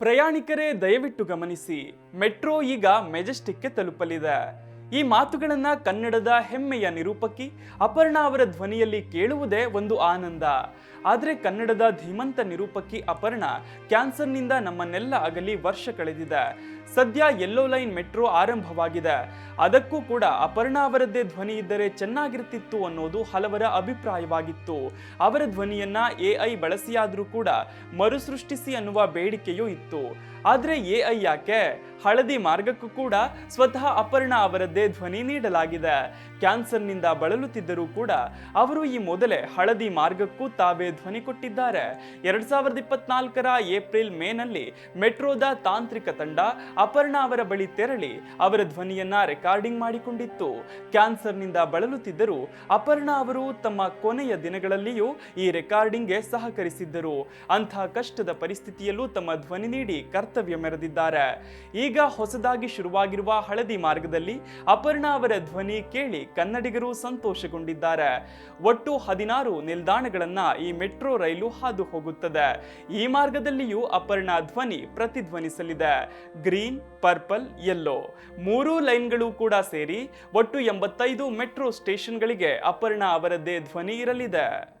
ಪ್ರಯಾಣಿಕರೇ ದಯವಿಟ್ಟು ಗಮನಿಸಿ ಮೆಟ್ರೋ ಈಗ ಮೆಜೆಸ್ಟಿಕ್ಗೆ ತಲುಪಲಿದೆ. ಈ ಮಾತುಗಳನ್ನು ಕನ್ನಡದ ಹೆಮ್ಮೆಯ ನಿರೂಪಕಿ ಅಪರ್ಣಾ ಅವರ ಧ್ವನಿಯಲ್ಲಿ ಕೇಳುವುದೇ ಒಂದು ಆನಂದ. ಆದರೆ ಕನ್ನಡದ ಧೀಮಂತ ನಿರೂಪಕಿ ಅಪರ್ಣಾ ಕ್ಯಾನ್ಸರ್ನಿಂದ ನಮ್ಮನ್ನೆಲ್ಲ ಅಗಲಿ ವರ್ಷ ಕಳೆದಿದೆ. ಸದ್ಯ ಯೆಲ್ಲೋ ಲೈನ್ ಮೆಟ್ರೋ ಆರಂಭವಾಗಿದೆ. ಅದಕ್ಕೂ ಕೂಡ ಅಪರ್ಣಾ ಅವರದ್ದೇ ಧ್ವನಿ ಇದ್ದರೆ ಚೆನ್ನಾಗಿರ್ತಿತ್ತು ಅನ್ನೋದು ಹಲವರ ಅಭಿಪ್ರಾಯವಾಗಿತ್ತು. ಅವರ ಧ್ವನಿಯನ್ನ ಐ ಬಳಸಿಯಾದರೂ ಕೂಡ ಮರುಸೃಷ್ಟಿಸಿ ಅನ್ನುವ ಬೇಡಿಕೆಯೂ ಇತ್ತು. ಆದರೆ ಎ ಐ ಯಾಕೆ? ಹಳದಿ ಮಾರ್ಗಕ್ಕೂ ಕೂಡ ಸ್ವತಃ ಅಪರ್ಣಾ ಅವರದ್ದೇ ಧ್ವನಿ ನೀಡಲಾಗಿದೆ. ಕ್ಯಾನ್ಸರ್ನಿಂದ ಬಳಲುತ್ತಿದ್ದರೂ ಕೂಡ ಅವರು ಈ ಮೊದಲೇ ಹಳದಿ ಮಾರ್ಗಕ್ಕೂ ತಾವೇ ಧ್ವನಿ ಕೊಟ್ಟಿದ್ದಾರೆ. ಎರಡ್ ಸಾವಿರದ ಇಪ್ಪತ್ನಾಲ್ಕರ ಏಪ್ರಿಲ್ ಮೇನಲ್ಲಿ ಮೆಟ್ರೋದ ತಾಂತ್ರಿಕ ತಂಡ ಅಪರ್ಣಾ ಅವರ ಬಳಿ ತೆರಳಿ ಅವರ ಧ್ವನಿಯನ್ನ ರೆಕಾರ್ಡಿಂಗ್ ಮಾಡಿಕೊಂಡಿತ್ತು. ಕ್ಯಾನ್ಸರ್ನಿಂದ ಬಳಲುತ್ತಿದ್ದರೂ ಅಪರ್ಣಾ ಅವರು ತಮ್ಮ ಕೊನೆಯ ದಿನಗಳಲ್ಲಿಯೂ ಈ ರೆಕಾರ್ಡಿಂಗ್ಗೆ ಸಹಕರಿಸಿದ್ದರು. ಅಂಥ ಕಷ್ಟದ ಪರಿಸ್ಥಿತಿಯಲ್ಲೂ ತಮ್ಮ ಧ್ವನಿ ನೀಡಿ ಕರ್ತವ್ಯ ಮೆರೆದಿದ್ದಾರೆ. ಈಗ ಹೊಸದಾಗಿ ಶುರುವಾಗಿರುವ ಹಳದಿ ಮಾರ್ಗದಲ್ಲಿ ಅಪರ್ಣಾ ಅವರ ಧ್ವನಿ ಕೇಳಿ ಕನ್ನಡಿಗರು ಸಂತೋಷಗೊಂಡಿದ್ದಾರೆ. ಒಟ್ಟು ಹದಿನಾರು ನಿಲ್ದಾಣಗಳನ್ನ ಈ ಮೆಟ್ರೋ ರೈಲು ಹಾದು ಹೋಗುತ್ತದೆ. ಈ ಮಾರ್ಗದಲ್ಲಿಯೂ ಅಪರ್ಣಾ ಧ್ವನಿ ಪ್ರತಿಧ್ವನಿಸಲಿದೆ. ಗ್ರೀನ್, ಪರ್ಪಲ್ ಯೆಲ್ಲೋ ಮೂರೂ ಲೈನ್ಗಳು ಕೂಡ ಸೇರಿ ಒಟ್ಟು ಎಂಬತ್ತೈದು ಮೆಟ್ರೋ ಸ್ಟೇಷನ್ಗಳಿಗೆ ಅಪರ್ಣಾ ಅವರದ್ದೇ ಧ್ವನಿ ಇರಲಿದೆ.